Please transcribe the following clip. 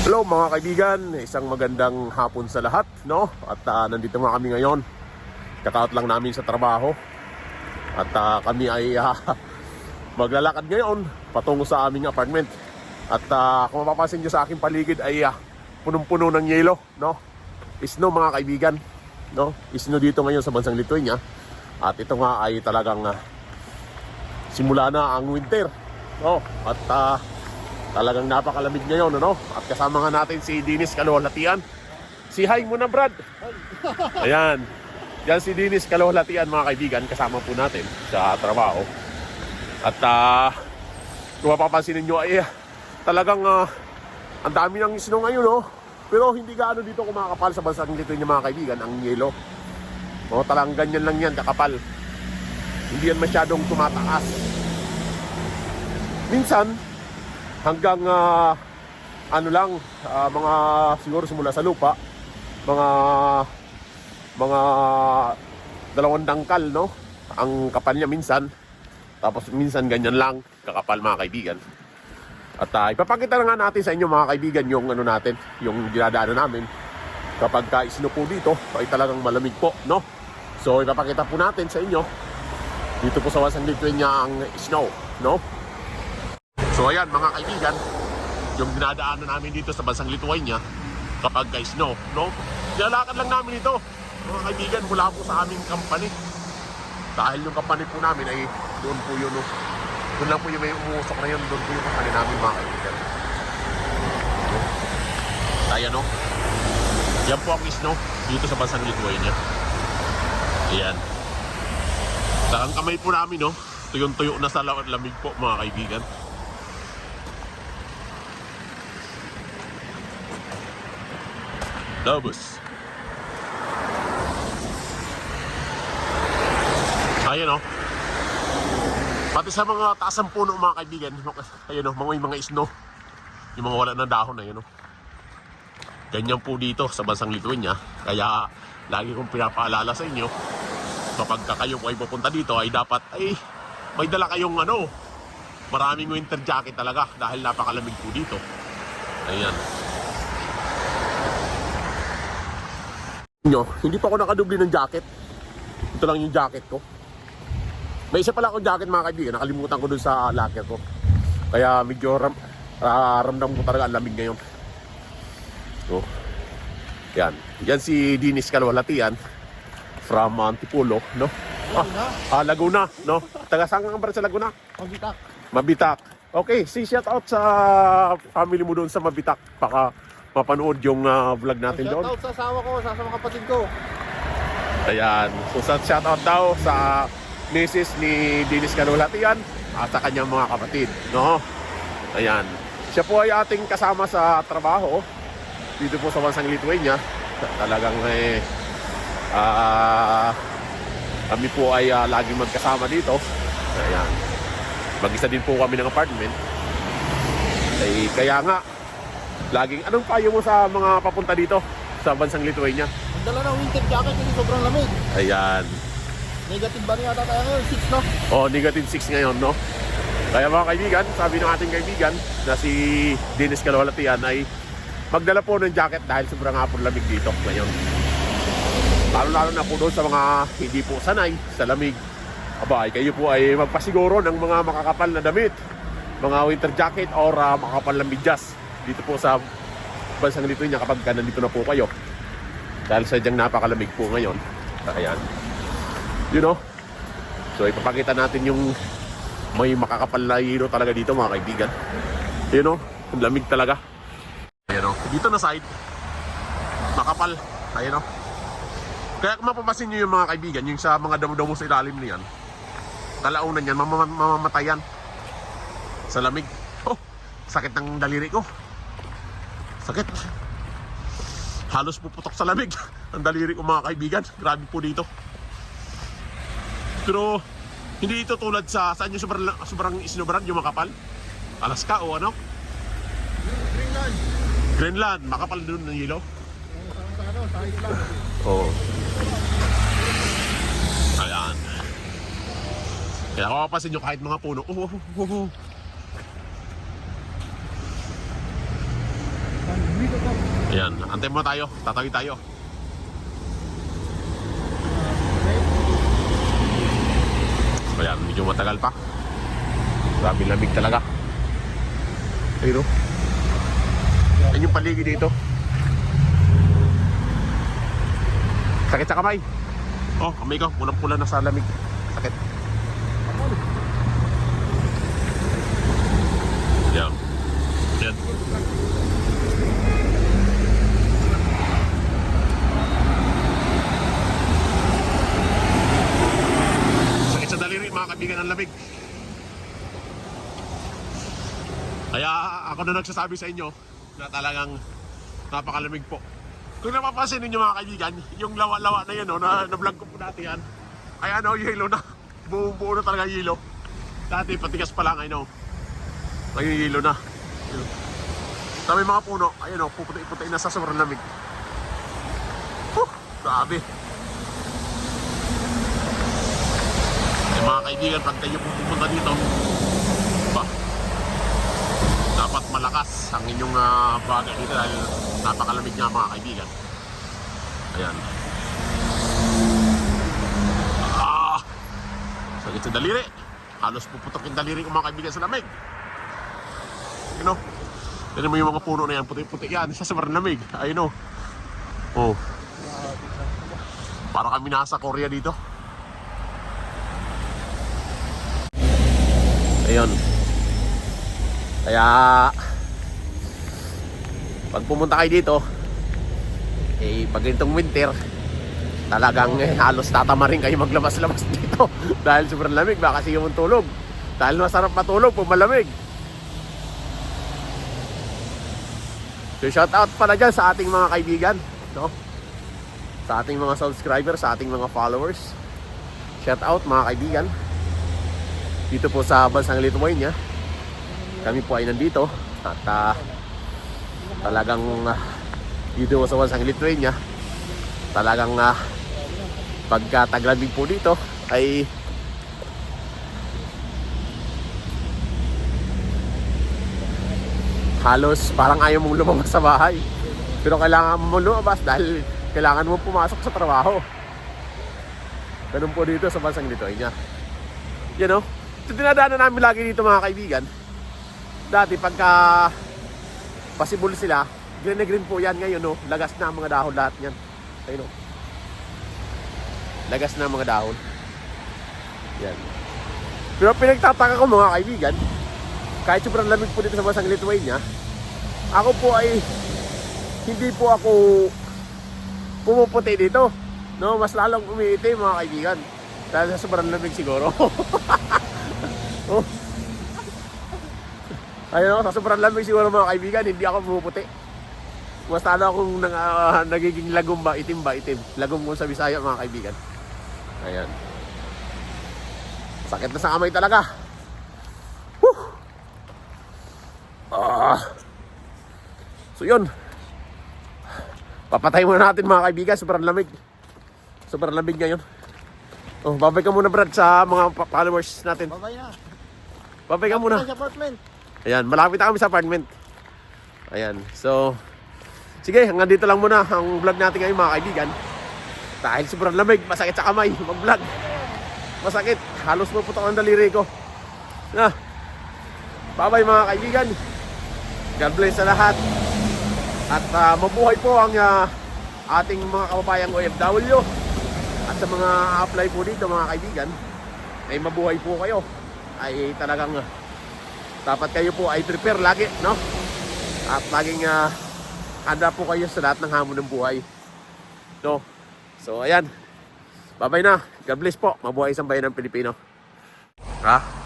Hello mga kaibigan, isang magandang hapon sa lahat, no? At ah, nandito nga kami ngayon. Kakaot lang namin sa trabaho. At ah, kami ay ah, maglalakad ngayon patungo sa aming apartment. At ah, kung mapapansin nyo sa aking paligid ay ah, punong-puno ng yelo, no? Isno mga kaibigan, no? Isno dito ngayon sa bansang Lithuania. At ito nga ay talagang ah, simula na ang winter, no? At ah, Talagang napakalamig ngayon, ano? At kasama nga natin si Dinis Kalolatian. Si hi muna, Brad. Ayan. Yan si Dinis Kalolatian, mga kaibigan. Kasama po natin sa trabaho. At ah, kung mapapansin ninyo ay ah, talagang ah, ang dami ng snow ngayon, no? Pero hindi gaano dito kumakapal sa bansang niya, mga kaibigan, ang yelo. O, talang ganyan lang yan, kakapal. Hindi yan masyadong tumataas. Minsan, hanggang ah, ano lang ah, mga siguro simula sa lupa mga mga dalawang dangkal no? Ang kapal niya minsan tapos minsan ganyan lang kakapal mga kaibigan. At ah, ipapakita na nga natin sa inyo mga kaibigan yung ano natin yung dinadaanan namin. Kapag ka isno po dito ay talagang malamig po no? So ipapakita po natin sa inyo dito po sa Wasang Lithuania ang snow no So ayan mga kaibigan, yung dinadaanan namin dito sa bansang Lithuania kapag guys no, no? Nilalakad lang namin ito mga kaibigan mula po sa aming company. Dahil yung company po namin ay doon po yun no. Doon lang po yung may umuusok na yun, doon po yung company namin mga kaibigan. Kaya no? Yan po ang snow dito sa bansang Lithuania. Ayan. Sa kamay po namin no, tuyong-tuyo na sa lamig po mga kaibigan. Lobos. Ayan o. Pati sa mga taas ng puno mga kaibigan, ayan o, mga mga isno. Yung mga wala ng dahon na yun o. Ganyan po dito sa bansang Lithuania. Kaya lagi kong pinapaalala sa inyo, kapag ka kayo po ay pupunta dito ay dapat ay may dala kayong ano, maraming winter jacket talaga dahil napakalamig po dito. Ayan. Nyo, hindi pa ako nakadubli ng jacket. Ito lang yung jacket ko. May isa pala akong jacket mga kaibigan, nakalimutan ko dun sa locker ko. Kaya medyo ram, ah, ramdam ko talaga ang lamig ngayon. So, yan. Yan si Dinis Kalwalatian from Antipolo, no? Ah, ah, Laguna, no? Taga saan ka ba sa Laguna? Pagitak. Mabitak. Okay, si shout out sa family mo doon sa Mabitak. Baka mapanood yung ah, vlog natin doon. Shout out sa asawa ko, sa mga kapatid ko. Ayan. So sa shout out daw sa misis ni Dinis Canulatian at sa kanyang mga kapatid, no? Ayan. Siya po ay ating kasama sa trabaho dito po sa bansang Lithuania. Talagang eh ah kami po ay ah, laging magkasama dito. Ayan. Mag-isa din po kami ng apartment. Eh, kaya nga, laging, anong payo mo sa mga papunta dito sa bansang Lithuania? Ang dala ng winter jacket kasi sobrang lamig. Ayan. Negative ba niya tayo ngayon? 6 no? Oh, negative 6 ngayon, no? Kaya mga kaibigan, sabi ng ating kaibigan na si Dennis Kalawalatian ay magdala po ng jacket dahil sobrang po lamig dito ngayon. Lalo-lalo na po doon sa mga hindi po sanay sa lamig. Aba, ay kayo po ay magpasiguro ng mga makakapal na damit, mga winter jacket or uh, makakapal na medyas dito po sa bansang dito niya kapag ka nandito na po kayo. Dahil sadyang napakalamig po ngayon. Ayan. You know? So ipapakita natin yung may makakapal na hilo talaga dito mga kaibigan. You know? Ang lamig talaga. Ayan o. Dito na side. Makapal. Ayan o. Kaya kung mapapasin nyo yung mga kaibigan, yung sa mga damo-damo sa ilalim niyan, kalaunan yan, mamam- mamamatayan. Sa lamig. Oh, sakit ng daliri ko. Sakit. Halos puputok sa lamig. Ang daliri ko mga kaibigan. Grabe po dito. Pero hindi ito tulad sa saan yung sobrang, sobrang isinobrad yung makapal. Alaska o ano? Greenland. Greenland, makapal doon ng yelo. Oo. Ayan. Kaya kung mapapansin nyo kahit mga puno, oh, oh, oh, oh. Dito ka. Ayan, antay muna tayo. Tatawid tayo. Ayan, medyo matagal pa. Grabe lamig talaga. Ayun o. Yan yung paligid dito. Sakit sa kamay. Oh, kamay ko. Pulang-pula na sa lamig. Sakit. Yan. Ng lamig. Kaya ako na nagsasabi sa inyo na talagang napakalamig po. Kung napapansin ninyo mga kaibigan, yung lawa-lawa na yan, no, na, na-vlog ko po dati yan, ay ano, yelo na. Buong buo na talaga yelo. Dati patigas pa lang, I know. Ngayon yelo na. Sa may mga puno, ayun o, puputi-puti na sa sobrang lamig. Huh, grabe. Eh, mga kaibigan, pag kayo pupunta dito, ba, dapat malakas ang inyong uh, baga dito dahil napakalamig nga mga kaibigan. Ayan. Ah! Sakit sa daliri. Halos puputok yung daliri ko mga kaibigan sa lamig. You know? Tignan mo yung mga puno na yan, puti-puti yan, sa sobrang lamig. Ayun o. Oh. Para kami nasa Korea dito. Ayun. Kaya pag pumunta kayo dito, eh pag ganitong winter, talagang eh, halos tatama rin kayo maglabas-labas dito dahil sobrang lamig, baka sige mong tulog. Dahil masarap matulog pag malamig. So shout out pala dyan sa ating mga kaibigan, no? Sa ating mga subscribers, sa ating mga followers. Shout out mga kaibigan. Dito po sa bansang Lithuania. Kami po ay nandito at ah, talagang ah, dito po sa bansang Lithuania talagang uh, pagka taglamig po dito ay halos parang ayaw mong lumabas sa bahay. Pero kailangan mo lumabas dahil kailangan mo pumasok sa trabaho. Ganun po dito sa bansang Lithuania. You know, ito dinadaanan namin lagi dito mga kaibigan. Dati pagka possible sila, green na green po yan ngayon, no? Lagas na ang mga dahon lahat yan. Ayun, no? Lagas na ang mga dahon. Yan. Pero pinagtataka ko mga kaibigan, kahit sobrang lamig po dito sa bansang Lithuania, ako po ay hindi po ako pumuputi dito. No, mas lalong umiitim mga kaibigan. Dahil sa sobrang lamig siguro. oh. Ayun, sa sobrang lamig siguro mga kaibigan, hindi ako pumuputi. Mas lalo akong nang, ah, nagiging lagom ba, itim ba, itim. Lagom ko sa Bisaya mga kaibigan. Ayan. Sakit na sa kamay talaga. Whew. Ah. So yun. Papatay muna natin mga kaibigan, sobrang lamig. Sobrang lamig ngayon. Oh, babay ka muna Brad sa mga followers natin. Babay na. Babay ka muna. Sa apartment. Ayan, malapit na kami sa apartment. Ayan, so Sige, hanggang dito lang muna ang vlog natin ngayon mga kaibigan. Dahil sobrang lamig, masakit sa kamay mag-vlog. Masakit, halos maputok ang daliri ko. Na. Bye-bye mga kaibigan. God bless sa lahat. At ah, mabuhay po ang ah, ating mga kababayang OFW. At sa mga apply po dito mga kaibigan, ay mabuhay po kayo. Ay talagang ah, dapat kayo po ay prepare lagi, no? At laging ah, handa po kayo sa lahat ng hamon ng buhay. No? So, ayan. Bye-bye na. God bless po. Mabuhay isang bayan ng Pilipino. Ha?